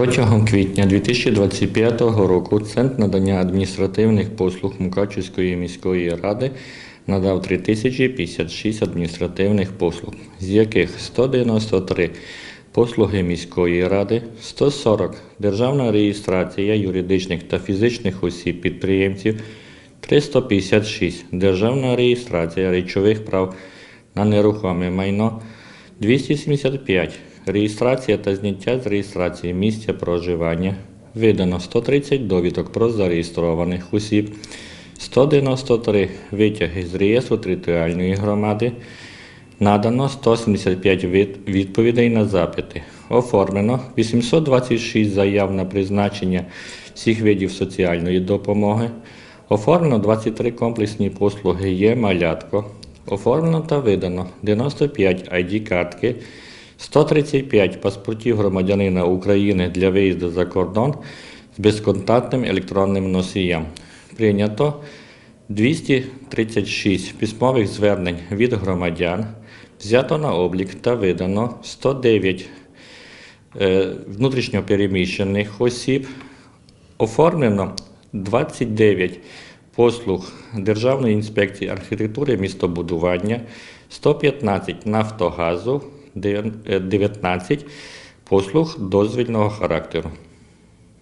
Протягом квітня 2025 року Центр надання адміністративних послуг Мукачівської міської ради надав 3056 адміністративних послуг, з яких 193 послуги міської ради, 140 державна реєстрація юридичних та фізичних осіб підприємців, 356 державна реєстрація речових прав на нерухоме майно, 275 реєстрація та зняття з реєстрації місця проживання. Видано 130 довідок про зареєстрованих осіб, 193 витяги з реєстру територіальної громади. Надано 175 від- відповідей на запити. Оформлено 826 заяв на призначення всіх видів соціальної допомоги. Оформлено 23 комплексні послуги є малятко. Оформлено та видано 95 ID-картки, 135 паспортів громадянина України для виїзду за кордон з безконтактним електронним носієм. Прийнято. 236 письмових звернень від громадян, взято на облік та видано 109 е, внутрішньопереміщених осіб, оформлено 29 послуг Державної інспекції архітектури містобудування, 115 Нафтогазу, 19 послуг дозвільного характеру.